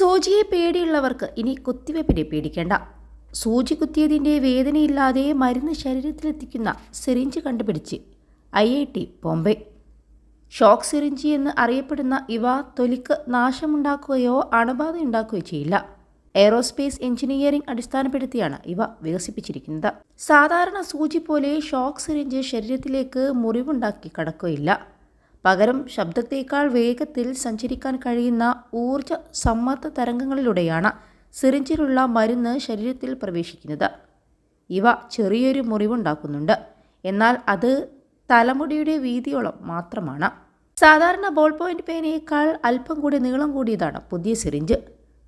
സൂചിയെ പേടിയുള്ളവർക്ക് ഇനി കുത്തിവെപ്പിനെ പേടിക്കേണ്ട. സൂചി കുത്തിയതിന്റെ വേദനയില്ലാതെ മരുന്ന് ശരീരത്തിലെത്തിക്കുന്ന സിറിഞ്ച് കണ്ടുപിടിച്ച് I I T Bombay. Shock സിറിഞ്ചി എന്ന് അറിയപ്പെടുന്ന ഇവ തൊലിക്ക് നാശമുണ്ടാക്കുകയോ അണുബാധ ഉണ്ടാക്കുകയോ ചെയ്യില്ല. എയറോസ്പേസ് എഞ്ചിനീയറിംഗ് അടിസ്ഥാനപ്പെടുത്തിയാണ് ഇവ വികസിപ്പിച്ചിരിക്കുന്നത്. സാധാരണ സൂചി പോലെ ഷോക്ക് സിറിഞ്ച് ശരീരത്തിലേക്ക് മുറിവുണ്ടാക്കി കടക്കുകയില്ല. പകരം ശബ്ദത്തേക്കാൾ വേഗത്തിൽ സഞ്ചരിക്കാൻ കഴിയുന്ന ഊർജ സമ്മർദ്ദ തരംഗങ്ങളിലൂടെയാണ് സിറിഞ്ചിലുള്ള മരുന്ന് ശരീരത്തിൽ പ്രവേശിക്കുന്നത്. ഇവ ചെറിയൊരു മുറിവുണ്ടാക്കുന്നുണ്ട്. എന്നാൽ അത് തലമുടിയുടെ വീതിയോളം മാത്രമാണ്. സാധാരണ ബോൾ പോയിന്റ് പേനയേക്കാൾ അല്പം കൂടി നീളം കൂടിയതാണ് പുതിയ സിറിഞ്ച്.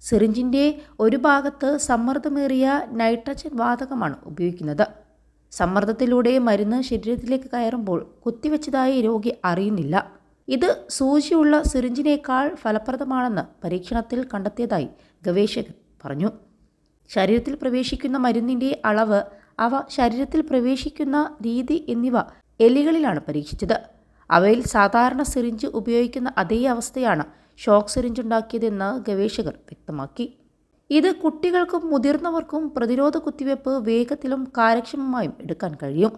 സിറിഞ്ചിന്റെ ഒരു ഭാഗത്ത് സമ്മർദ്ദമേറിയ നൈട്രജൻ വാതകമാണ് ഉപയോഗിക്കുന്നത്. സമ്മർദ്ദത്തിലൂടെ മരുന്ന് ശരീരത്തിലേക്ക് കയറുമ്പോൾ കുത്തിവെച്ചതായി രോഗി അറിയുന്നില്ല. ഇത് സൂചിയുള്ള സിറിഞ്ചിനേക്കാൾ ഫലപ്രദമാണെന്ന് പരീക്ഷണത്തിൽ കണ്ടെത്തിയതായി ഗവേഷകൻ പറഞ്ഞു. ശരീരത്തിൽ പ്രവേശിക്കുന്ന മരുന്നിന്റെ അളവ് അവ ശരീരത്തിൽ പ്രവേശിക്കുന്ന രീതി എന്നിവ എലികളിലാണ് പരീക്ഷിച്ചത്. അവയിൽ സാധാരണ സിറിഞ്ച് ഉപയോഗിക്കുന്ന അതേ അവസ്ഥയാണ് ഷോക്ക് സിറിഞ്ച് ഉണ്ടാക്കിയതെന്ന് ഗവേഷകർ വ്യക്തമാക്കി. ഇത് കുട്ടികൾക്കും മുതിർന്നവർക്കും പ്രതിരോധ കുത്തിവയ്പ്പ് വേഗത്തിലും കാര്യക്ഷമമായും എടുക്കാൻ കഴിയും.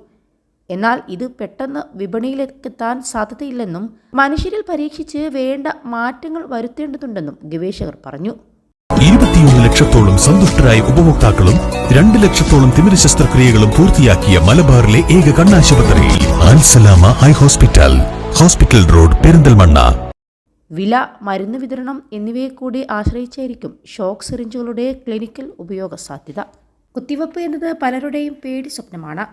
എന്നാൽ ഇത് പെട്ടെന്ന് വിപണിയിലെത്താൻ സാധ്യതയില്ലെന്നും മനുഷ്യരിൽ പരീക്ഷിച്ച് വേണ്ട മാറ്റങ്ങൾ വരുത്തേണ്ടതുണ്ടെന്നും ഗവേഷകർ പറഞ്ഞു. ഇരുപത്തിയൊന്ന് ലക്ഷത്തോളം സന്തുഷ്ടരായ ഉപഭോക്താക്കളും രണ്ട് ലക്ഷത്തോളം തിമിര ശസ്ത്രക്രിയകളും പൂർത്തിയാക്കിയ മലബാറിലെ ഏക കണ്ണാശുപത്രി eye hospital hospital road Perinthalmanna. വില മരുന്ന് വിതരണം എന്നിവയെ കൂടി ആശ്രയിച്ചായിരിക്കും ഷോക്ക് സിറിഞ്ചുകളുടെ ക്ലിനിക്കൽ ഉപയോഗ സാധ്യത കുത്തിവയ്പ്പ് എന്നത് പലരുടെയും പേടി സ്വപ്നമാണ്.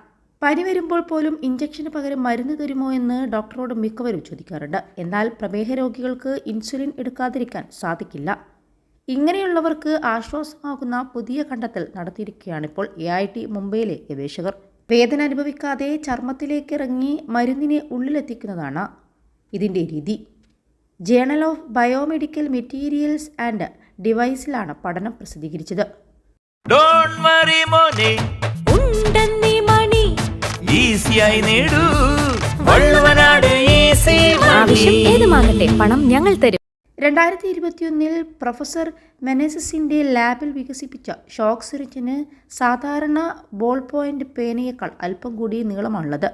പനി വരുമ്പോൾ പോലും ഇഞ്ചക്ഷന് പകരം മരുന്ന് തരുമോ എന്ന് ഡോക്ടറോട് മിക്കവരും ചോദിക്കാറുണ്ട്. എന്നാൽ പ്രമേഹ രോഗികൾക്ക് ഇൻസുലിൻ എടുക്കാതിരിക്കാൻ സാധിക്കില്ല. ഇങ്ങനെയുള്ളവർക്ക് ആശ്വാസമാകുന്ന പുതിയ കണ്ടെത്തൽ നടത്തിയിരിക്കുകയാണിപ്പോൾ എ ഐ ടി മുംബൈയിലെ ഗവേഷകർ. വേദന അനുഭവിക്കാതെ ചർമ്മത്തിലേക്ക് ഇറങ്ങി മരുന്നിനെ ഉള്ളിലെത്തിക്കുന്നതാണ് ഇതിന്റെ രീതി. Journal of biomedical materials and ഡിവൈസിലാണ് പഠനം പ്രസിദ്ധീകരിച്ചത്. ഡോണ്ട് വറി മോനെ. ഉണ്ടെന്നീ മണി. ഈസിയായി നേടൂ. വള്ളുവനാട് ഈസി ആവശ്യം ഏതുമാകട്ടെ പണം ഞങ്ങൾ തരും. രണ്ടായിരത്തി ഇരുപത്തിയൊന്നിൽ പ്രൊഫസർ മെനസിസിന്റെ ലാബിൽ വികസിപ്പിച്ച ഷോക്ക് സിറിഞ്ചിന് സാധാരണ ബോൾ പോയിന്റ് പേനയേക്കാൾ അല്പം കൂടി നീളമാണുള്ളത്